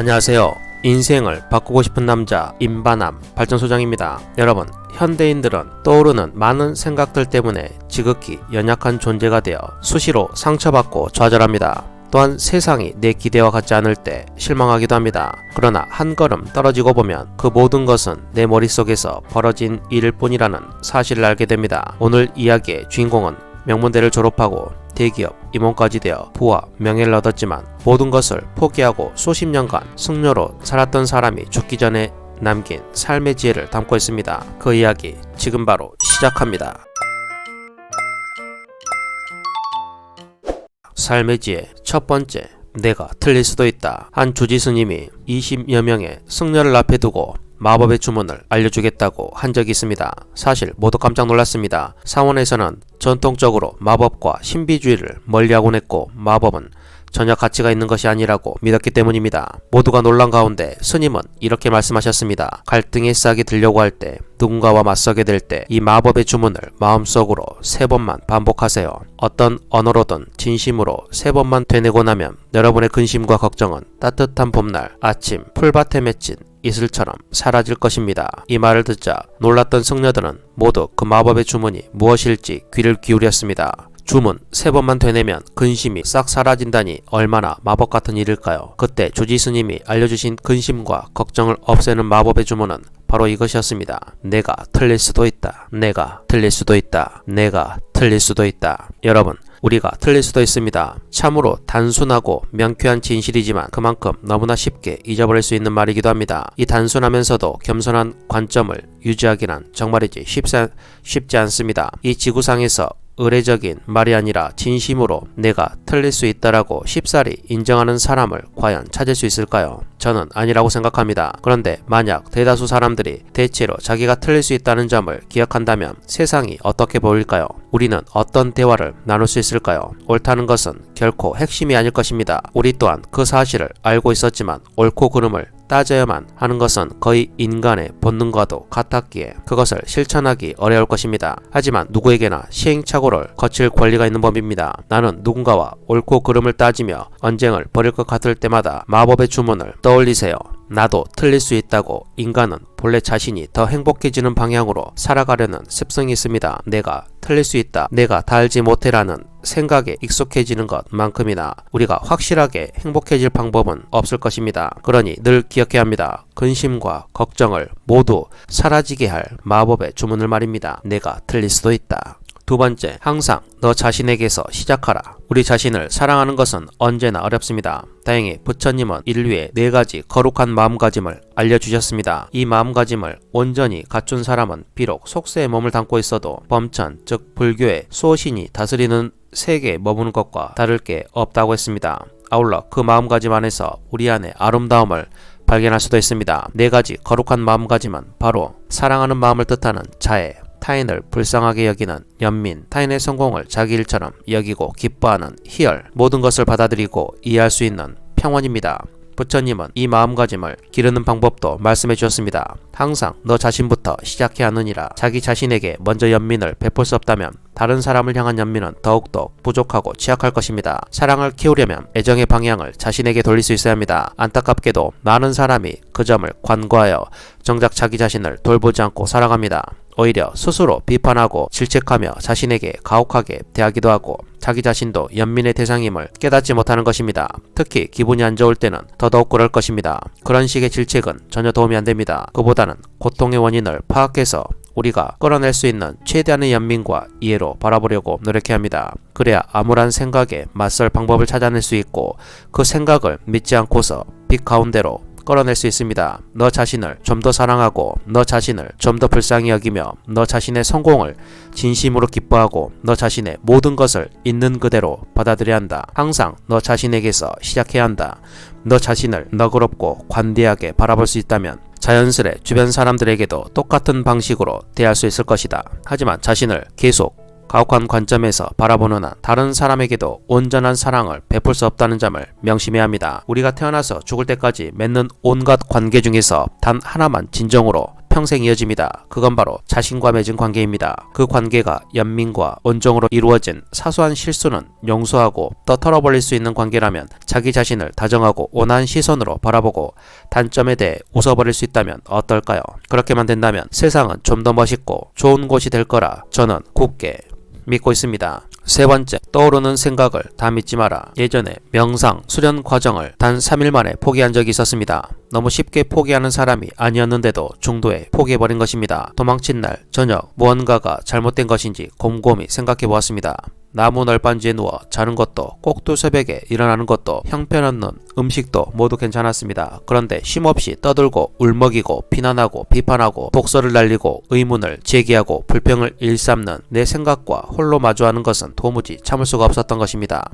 안녕하세요. 인생을 바꾸고 싶은 남자 임바남 발전소장입니다. 여러분, 현대인들은 떠오르는 많은 생각들 때문에 지극히 연약한 존재가 되어 수시로 상처받고 좌절합니다. 또한 세상이 내 기대와 같지 않을 때 실망하기도 합니다. 그러나 한 걸음 떨어지고 보면 그 모든 것은 내 머릿속에서 벌어진 일일 뿐이라는 사실을 알게 됩니다. 오늘 이야기의 주인공은 명문대를 졸업하고 대기업 임원까지 되어 부와 명예를 얻었지만 모든 것을 포기하고 수십 년간 승려로 살았던 사람이 죽기 전에 남긴 삶의 지혜를 담고 있습니다. 그 이야기 지금 바로 시작합니다. 삶의 지혜 첫 번째 내가 틀릴 수도 있다. 한 주지 스님이 20여 명의 승려를 앞에 두고 마법의 주문을 알려주겠다고 한 적이 있습니다. 사실 모두 깜짝 놀랐습니다. 사원에서는 전통적으로 마법과 신비주의를 멀리하곤 했고 마법은 전혀 가치가 있는 것이 아니라고 믿었기 때문입니다. 모두가 놀란 가운데 스님은 이렇게 말씀하셨습니다. 갈등의 싹이 들려고 할 때 누군가와 맞서게 될 때 이 마법의 주문을 마음속으로 세 번만 반복하세요. 어떤 언어로든 진심으로 세 번만 되뇌고 나면 여러분의 근심과 걱정은 따뜻한 봄날 아침 풀밭에 맺힌 이슬처럼 사라질 것입니다. 이 말을 듣자 놀랐던 승려들은 모두 그 마법의 주문이 무엇일지 귀를 기울였습니다. 주문 세 번만 되뇌면 근심이 싹 사라진다니 얼마나 마법 같은 일일까요? 그때 조지 스님이 알려주신 근심과 걱정을 없애는 마법의 주문은 바로 이것이었습니다. 내가 틀릴 수도 있다. 내가 틀릴 수도 있다. 내가 틀릴 수도 있다. 여러분, 우리가 틀릴 수도 있습니다. 참으로 단순하고 명쾌한 진실이지만 그만큼 너무나 쉽게 잊어버릴 수 있는 말이기도 합니다. 이 단순하면서도 겸손한 관점을 유지하기란 정말이지 쉽지, 쉽지 않습니다. 이 지구상에서 의례적인 말이 아니라 진심으로 내가 틀릴 수 있다라고 쉽사리 인정하는 사람을 과연 찾을 수 있을까요? 저는 아니라고 생각합니다. 그런데 만약 대다수 사람들이 대체로 자기가 틀릴 수 있다는 점을 기억한다면 세상이 어떻게 보일까요? 우리는 어떤 대화를 나눌 수 있을까요? 옳다는 것은 결코 핵심이 아닐 것입니다. 우리 또한 그 사실을 알고 있었지만 옳고 그름을 따져야만 하는 것은 거의 인간의 본능과도 같았기에 그것을 실천하기 어려울 것입니다. 하지만 누구에게나 시행착오를 거칠 권리가 있는 법입니다. 나는 누군가와 옳고 그름을 따지며 언쟁을 벌일 것 같을 때마다 마법의 주문을 떠올리세요. 나도 틀릴 수 있다고 인간은 본래 자신이 더 행복해지는 방향으로 살아가려는 습성이 있습니다. 내가 틀릴 수 있다. 내가 다 알지 못해라는 생각에 익숙해지는 것만큼이나 우리가 확실하게 행복해질 방법은 없을 것입니다. 그러니 늘 기억해야 합니다. 근심과 걱정을 모두 사라지게 할 마법의 주문을 말입니다. 내가 틀릴 수도 있다. 두 번째, 항상 너 자신에게서 시작하라. 우리 자신을 사랑하는 것은 언제나 어렵습니다. 다행히 부처님은 인류에 네 가지 거룩한 마음가짐을 알려주셨습니다. 이 마음가짐을 온전히 갖춘 사람은 비록 속세에 몸을 담고 있어도 범천, 즉 불교의 수호신이 다스리는 세계에 머무는 것과 다를 게 없다고 했습니다. 아울러 그 마음가짐 안에서 우리 안의 아름다움을 발견할 수도 있습니다. 네 가지 거룩한 마음가짐은 바로 사랑하는 마음을 뜻하는 자애, 타인을 불쌍하게 여기는 연민, 타인의 성공을 자기 일처럼 여기고 기뻐하는 희열, 모든 것을 받아들이고 이해할 수 있는 평원입니다. 부처님은 이 마음가짐을 기르는 방법도 말씀해 주셨습니다. 항상 너 자신부터 시작해야 하느니라. 자기 자신에게 먼저 연민을 베풀 수 없다면 다른 사람을 향한 연민은 더욱더 부족하고 취약할 것입니다. 사랑을 키우려면 애정의 방향을 자신에게 돌릴 수 있어야 합니다. 안타깝게도 많은 사람이 그 점을 관과하여 정작 자기 자신을 돌보지 않고 살아갑니다. 오히려 스스로 비판하고 질책하며 자신에게 가혹하게 대하기도 하고 자기 자신도 연민의 대상임을 깨닫지 못하는 것입니다. 특히 기분이 안 좋을 때는 더더욱 그럴 것입니다. 그런 식의 질책은 전혀 도움이 안 됩니다. 그보다는 고통의 원인을 파악해서 우리가 끌어낼 수 있는 최대한의 연민과 이해로 바라보려고 노력해야 합니다. 그래야 암울한 생각에 맞설 방법을 찾아낼 수 있고 그 생각을 믿지 않고서 빛 가운데로 끌어낼 수 있습니다. 너 자신을 좀 더 사랑하고 너 자신을 좀 더 불쌍히 여기며 너 자신의 성공을 진심으로 기뻐하고 너 자신의 모든 것을 있는 그대로 받아들여야 한다. 항상 너 자신에게서 시작해야 한다. 너 자신을 너그럽고 관대하게 바라볼 수 있다면 자연스레 주변 사람들에게도 똑같은 방식으로 대할 수 있을 것이다. 하지만 자신을 계속 가혹한 관점에서 바라보는 한 다른 사람에게도 온전한 사랑을 베풀 수 없다는 점을 명심해야 합니다. 우리가 태어나서 죽을 때까지 맺는 온갖 관계 중에서 단 하나만 진정으로 평생 이어집니다. 그건 바로 자신과 맺은 관계입니다. 그 관계가 연민과 온정으로 이루어진 사소한 실수는 용서하고 또 털어 버릴 수 있는 관계라면 자기 자신을 다정하고 온화한 시선으로 바라보고 단점에 대해 웃어버릴 수 있다면 어떨까요? 그렇게만 된다면 세상은 좀 더 멋있고 좋은 곳이 될 거라 저는 굳게 믿고 있습니다. 세 번째, 떠오르는 생각을 다 믿지 마라. 예전에 명상, 수련 과정을 단 3일 만에 포기한 적이 있었습니다. 너무 쉽게 포기하는 사람이 아니었는데도 중도에 포기해버린 것입니다. 도망친 날, 저녁, 무언가가 잘못된 것인지 곰곰이 생각해 보았습니다. 나무 널빤지에 누워 자는 것도 꼭두 새벽에 일어나는 것도 형편없는 음식도 모두 괜찮았습니다. 그런데 쉼없이 떠들고 울먹이고 비난하고 비판하고 독서를 날리고 의문을 제기하고 불평을 일삼는 내 생각과 홀로 마주하는 것은 도무지 참을 수가 없었던 것입니다.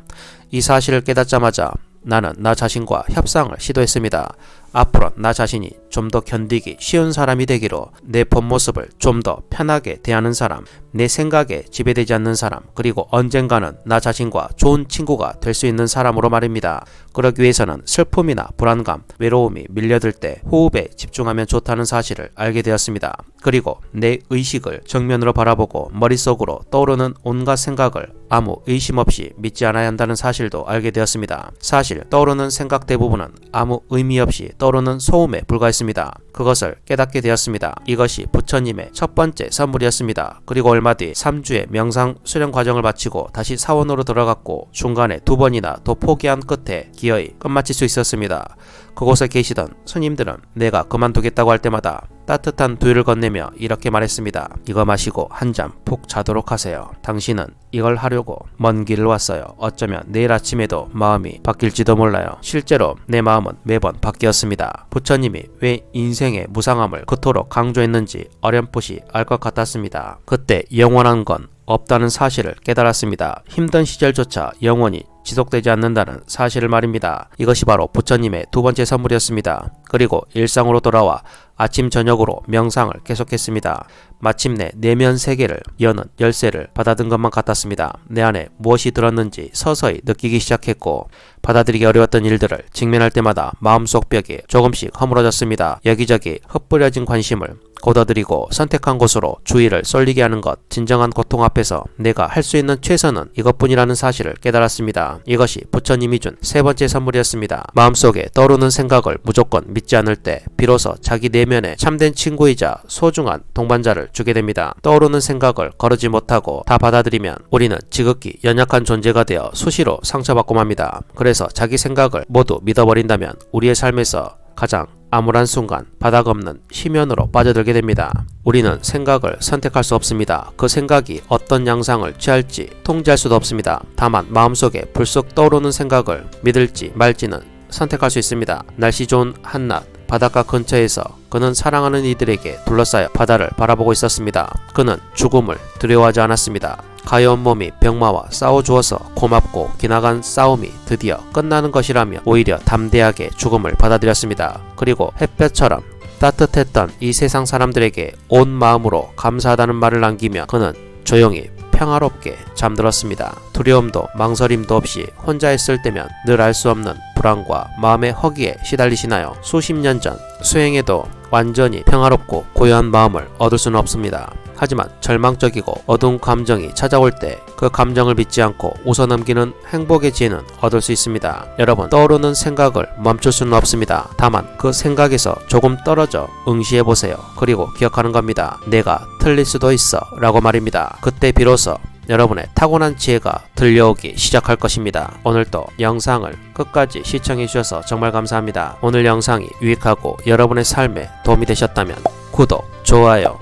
이 사실을 깨닫자마자 나는 나 자신과 협상을 시도했습니다. 앞으로 나 자신이 좀 더 견디기 쉬운 사람이 되기로 내 본 모습을 좀 더 편하게 대하는 사람, 내 생각에 지배되지 않는 사람, 그리고 언젠가는 나 자신과 좋은 친구가 될 수 있는 사람으로 말입니다. 그러기 위해서는 슬픔이나 불안감, 외로움이 밀려들 때 호흡에 집중하면 좋다는 사실을 알게 되었습니다. 그리고 내 의식을 정면으로 바라보고 머릿속으로 떠오르는 온갖 생각을 아무 의심 없이 믿지 않아야 한다는 사실도 알게 되었습니다. 사실 떠오르는 생각 대부분은 아무 의미 없이 떠오르는 소음에 불과했습니다. 그것을 깨닫게 되었습니다. 이것이 부처님의 첫 번째 선물이었습니다. 그리고 얼마 뒤 3주의 명상 수련 과정을 마치고 다시 사원으로 들어갔고 중간에 두 번이나 더 포기한 끝에 기어이 끝마칠 수 있었습니다. 그곳에 계시던 스님들은 내가 그만두겠다고 할 때마다 따뜻한 두유를 건네며 이렇게 말했습니다. 이거 마시고 한 잠 푹 자도록 하세요. 당신은 이걸 하려고 먼 길을 왔어요. 어쩌면 내일 아침에도 마음이 바뀔지도 몰라요. 실제로 내 마음은 매번 바뀌었습니다. 부처님이 왜 인생의 무상함을 그토록 강조했는지 어렴풋이 알 것 같았습니다. 그때 영원한 건 없다는 사실을 깨달았습니다. 힘든 시절조차 영원히 지속되지 않는다는 사실을 말입니다. 이것이 바로 부처님의 두 번째 선물이었습니다. 그리고 일상으로 돌아와 아침 저녁으로 명상을 계속했습니다. 마침내 내면 세계를 여는 열쇠를 받아든 것만 같았습니다. 내 안에 무엇이 들었는지 서서히 느끼기 시작했고 받아들이기 어려웠던 일들을 직면할 때마다 마음속 벽이 조금씩 허물어졌습니다. 여기저기 흩뿌려진 관심을 걷어들이고 선택한 곳으로 주의를 쏠리게 하는 것 진정한 고통 앞에서 내가 할 수 있는 최선은 이것뿐이라는 사실을 깨달았습니다. 이것이 부처님이 준 세 번째 선물이었습니다. 마음속에 떠오르는 생각을 무조건 믿지 않을 때 비로소 자기 내면에 참된 친구이자 소중한 동반자를 주게 됩니다. 떠오르는 생각을 거르지 못하고 다 받아들이면 우리는 지극히 연약한 존재가 되어 수시로 상처받고 맙니다. 그래서 자기 생각을 모두 믿어버린다면 우리의 삶에서 가장 암울한 순간 바닥 없는 심연으로 빠져들게 됩니다. 우리는 생각을 선택할 수 없습니다. 그 생각이 어떤 양상을 취할지 통제할 수도 없습니다. 다만 마음속에 불쑥 떠오르는 생각을 믿을지 말지는 선택할 수 있습니다. 날씨 좋은 한낮 바닷가 근처에서 그는 사랑하는 이들에게 둘러싸여 바다를 바라보고 있었습니다. 그는 죽음을 두려워하지 않았습니다. 가여운 몸이 병마와 싸워주어서 고맙고 기나간 싸움이 드디어 끝나는 것이라며 오히려 담대하게 죽음을 받아들였습니다. 그리고 햇볕처럼 따뜻했던 이 세상 사람들에게 온 마음으로 감사하다는 말을 남기며 그는 조용히 평화롭게 잠들었습니다. 두려움도 망설임도 없이 혼자 있을 때면 늘 알 수 없는 불안과 마음의 허기에 시달리시나요? 수십 년 전 수행에도 완전히 평화롭고 고요한 마음을 얻을 수는 없습니다. 하지만 절망적이고 어두운 감정이 찾아올 때 그 감정을 믿지 않고 웃어넘기는 행복의 지혜는 얻을 수 있습니다. 여러분 떠오르는 생각을 멈출 수는 없습니다. 다만 그 생각에서 조금 떨어져 응시해 보세요. 그리고 기억하는 겁니다. 내가 틀릴 수도 있어 라고 말입니다. 그때 비로소 여러분의 타고난 지혜가 들려오기 시작할 것입니다. 오늘도 영상을 끝까지 시청해 주셔서 정말 감사합니다. 오늘 영상이 유익하고 여러분의 삶에 도움이 되셨다면 구독, 좋아요,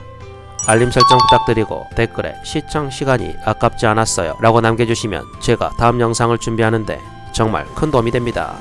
알림 설정 부탁드리고 댓글에 시청 시간이 아깝지 않았어요 라고 남겨주시면 제가 다음 영상을 준비하는데 정말 큰 도움이 됩니다.